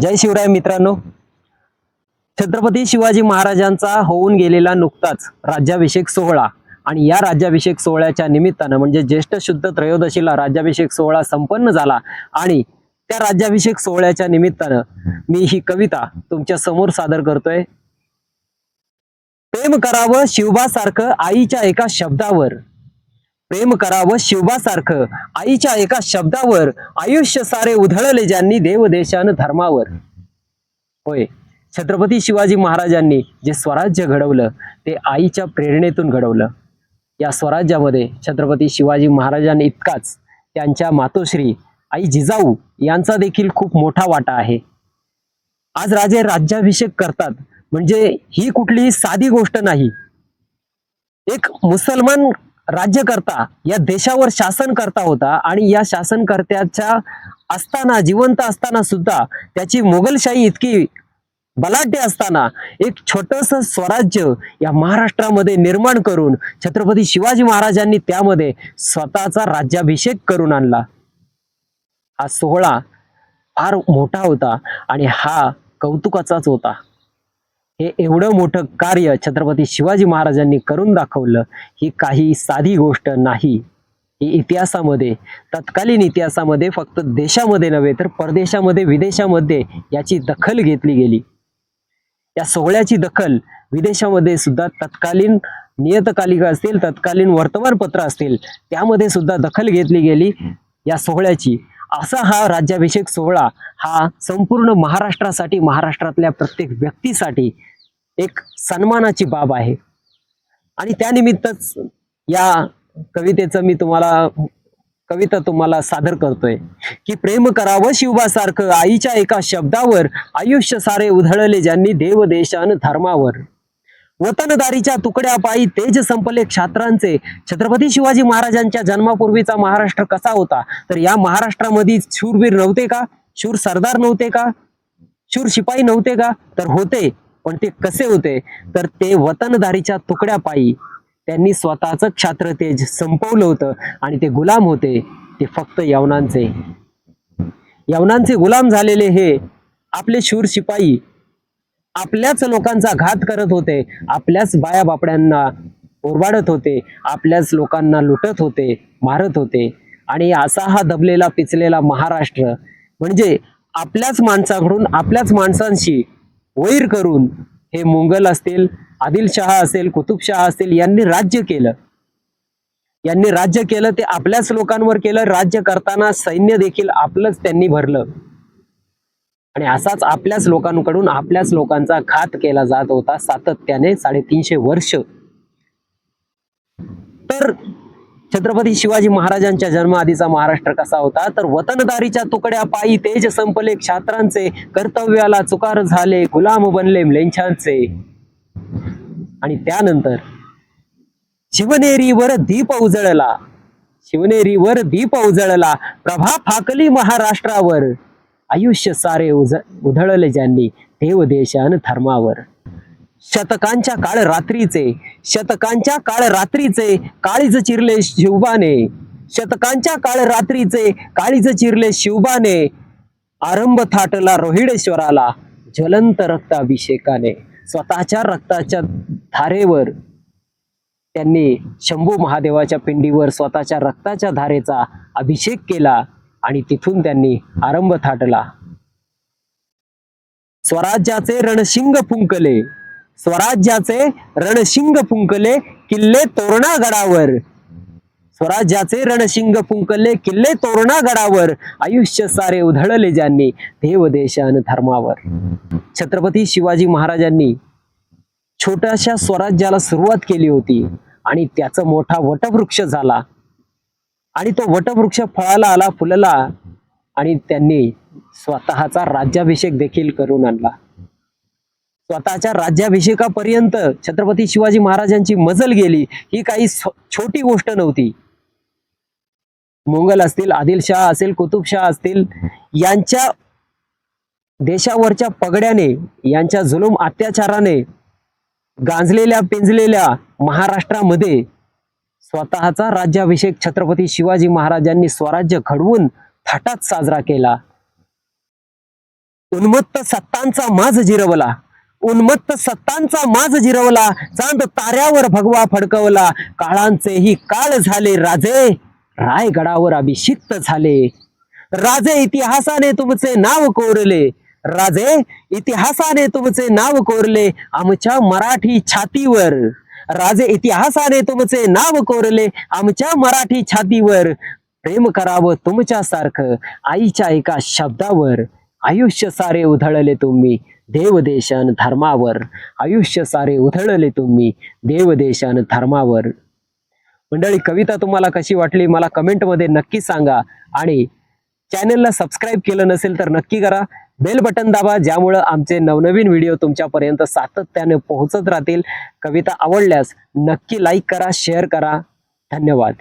जय शिवराय मित्रांनो. छत्रपती शिवाजी महाराजांचा होऊन गेलेला नुकताच राज्याभिषेक सोहळा आणि या राज्याभिषेक सोहळ्याच्या निमित्तानं म्हणजे ज्येष्ठ शुद्ध त्रयोदशीला राज्याभिषेक सोहळा संपन्न झाला आणि त्या राज्याभिषेक सोहळ्याच्या निमित्तानं मी ही कविता तुमच्यासमोर सादर करतोय. प्रेम करावं शिवबासारखं आईच्या एका शब्दावर. प्रेम करावं शिवबासारखं. आईच्या एका शब्दावर आयुष्य सारे उधळले ज्यांनी देवदेशान धर्मावर. होय. छत्रपती शिवाजी महाराजांनी जे स्वराज्य घडवलं ते आईच्या प्रेरणेतून घडवलं. या स्वराज्यामध्ये छत्रपती शिवाजी महाराजांनी इतकाच त्यांच्या मातोश्री आई जिजाऊ यांचा देखील खूप मोठा वाटा आहे. आज राजे राज्याभिषेक करतात म्हणजे ही कुठलीही साधी गोष्ट नाही. एक मुसलमान राज्यकर्ता या देशावर शासनकर्ता होता आणि या शासनकर्त्याच्या असताना जिवंत असताना सुद्धा त्याची मोगलशाही इतकी बलाढ्य असताना एक छोटस स्वराज्य या महाराष्ट्रामध्ये निर्माण करून छत्रपती शिवाजी महाराजांनी त्यामध्ये स्वतःचा राज्याभिषेक करून आणला. हा सोहळा फार मोठा होता आणि हा कौतुकाचाच होता. हे एवढं मोठं कार्य छत्रपती शिवाजी महाराजांनी करून दाखवलं ही काही साधी गोष्ट नाही. ही इतिहासामध्ये तत्कालीन इतिहासामध्ये फक्त देशामध्ये नव्हे तर परदेशामध्ये विदेशामध्ये याची दखल घेतली गेली. या सोहळ्याची दखल विदेशामध्ये सुद्धा तत्कालीन नियतकालिका असतील तत्कालीन वर्तमानपत्र असतील त्यामध्ये सुद्धा दखल घेतली गेली या सोहळ्याची. असा हा राज्याभिषेक सोहळा हा संपूर्ण महाराष्ट्रासाठी महाराष्ट्रातल्या प्रत्येक व्यक्तीसाठी एक सन्मानाची बाब आहे. आणि त्यानिमित्तच या कवितेचं मी तुम्हाला कविता तुम्हाला सादर करतोय. की प्रेम करावं शिवबासारखं आईच्या एका शब्दावर आयुष्य सारे उधळले ज्यांनी देव देशान धर्मावर. वतनदारीच्या तुकड्या पायी तेज संपले क्षात्रांचे छत्रपती शिवाजी महाराजांच्या जन्मापूर्वीचा महाराष्ट्र कसा होता? तर या महाराष्ट्रामध्ये शूरवीर नव्हते का? शूर सरदार नव्हते का? शूर शिपाई नव्हते का? तर होते पण ते कसे होते? तर ते वतनदारीच्या तुकड्या पायी त्यांनी स्वतःचं क्षात्र तेज संपवलं होतं आणि ते गुलाम होते. ते फक्त यवनांचे. यवनांचे गुलाम झालेले हे आपले शूर शिपाई आपल्याच लोकांचा घात करत होते आपल्याच बाया बापड्यांना ओरबाडत होते आपल्याच लोकांना लुटत होते मारत होते. आणि असा हा दबलेला पिचलेला महाराष्ट्र म्हणजे आपल्याच माणसाकडून आपल्याच माणसांशी वैर करून हे मुंगल असतील आदिलशहा असेल कुतुबशहा असतील यांनी राज्य केलं. यांनी राज्य केलं ते आपल्याच लोकांवर केलं राज्य करताना सैन्य देखील आपलंच त्यांनी भरलं. आणि असाच आपल्याच लोकांकडून आपल्याच लोकांचा घात केला जात होता सातत्याने साडेतीनशे वर्ष. तर छत्रपती शिवाजी महाराजांच्या जन्माआधीचा महाराष्ट्र कसा होता? तर वतनदारीच्या तुकड्या पायी तेज संपले छात्रांचे कर्तव्याला चुकार झाले गुलाम बनले म्लेंछांचे आणि त्यानंतर शिवनेरीवर दीप उजळला. शिवनेरीवर दीप उजळला. प्रभा फाकली महाराष्ट्रावर. आयुष्य सारे उज उधळले ज्यांनी देव देशान धर्मावर. शतकांच्या काळ रात्रीचे शतकांच्या काळ रात्रीचे काळीज चिरले शिवबाने. शतकांच्या काळ रात्रीचे काळीज चिरले शिवबाने. आरंभ थाटला रोहिडेश्वराला ज्वलंत रक्ताभिषेकाने. स्वतःच्या रक्ताच्या धारेवर त्यांनी शंभू महादेवाच्या पिंडीवर स्वतःच्या रक्ताच्या धारेचा अभिषेक केला. आणि तिथून त्यांनी आरंभ थाटला. स्वराज्याचे रणशिंग फुंकले. स्वराज्याचे रणशिंग फुंकले किल्ले तोरणा गडावर स्वराज्याचे रणशिंग फुंकले किल्ले तोरणा गडावर आयुष्य सारे उधळले ज्यांनी देव देशान धर्मावर. छत्रपती शिवाजी महाराजांनी छोट्याशा स्वराज्याला सुरुवात केली होती आणि त्याचा मोठा वटवृक्ष झाला. आणि तो वटवृक्ष फळाला आला फुलला आणि त्यांनी स्वतःचा राज्याभिषेक देखील करून आणला. स्वतःच्या राज्याभिषेकापर्यंत छत्रपती शिवाजी महाराजांची मजल गेली ही काही छोटी गोष्ट नव्हती. मोंगल असतील आदिलशाह असेल कुतुबशाह असतील यांच्या देशावरच्या पगड्याने यांच्या जुलूम अत्याचाराने गांजलेल्या पिंजलेल्या महाराष्ट्रामध्ये स्वतःचा राज्याभिषेक छत्रपती शिवाजी महाराजांनी स्वराज्य घडवून थाटात साजरा केला. उन्मत्त सत्तांचा माज जिरवला. उन्मत्त सत्तांचा माज जिरवला. चांद ताऱ्यावर भगवा फडकवला. काळांचेही काळ झाले राजे. रायगडावर अभिषिक्त झाले. राजे इतिहासाने तुमचे नाव कोरले. राजे इतिहासाने तुमचे नाव कोरले. आमच्या मराठी छातीवर. राजे इतिहासाने तुमचे नाव कोरले. आमच्या मराठी छातीवर प्रेम करावं तुमच्यासारखं. आईच्या एका शब्दावर आयुष्य सारे उधळले तुम्ही देवदेशन धर्मावर. आयुष्य सारे उधळले तुम्ही देवदेशन धर्मावर. मंडळी कविता तुम्हाला कशी वाटली मला कमेंटमध्ये नक्की सांगा. आणि चॅनलला सबस्क्राईब केलं नसेल तर नक्की करा. बेल बटन दाबा ज्यामुळं आमचे नवनवीन व्हिडिओ तुमच्यापर्यंत सातत्याने पोहोचत राहतील. कविता आवडल्यास नक्की लाईक करा शेअर करा. धन्यवाद.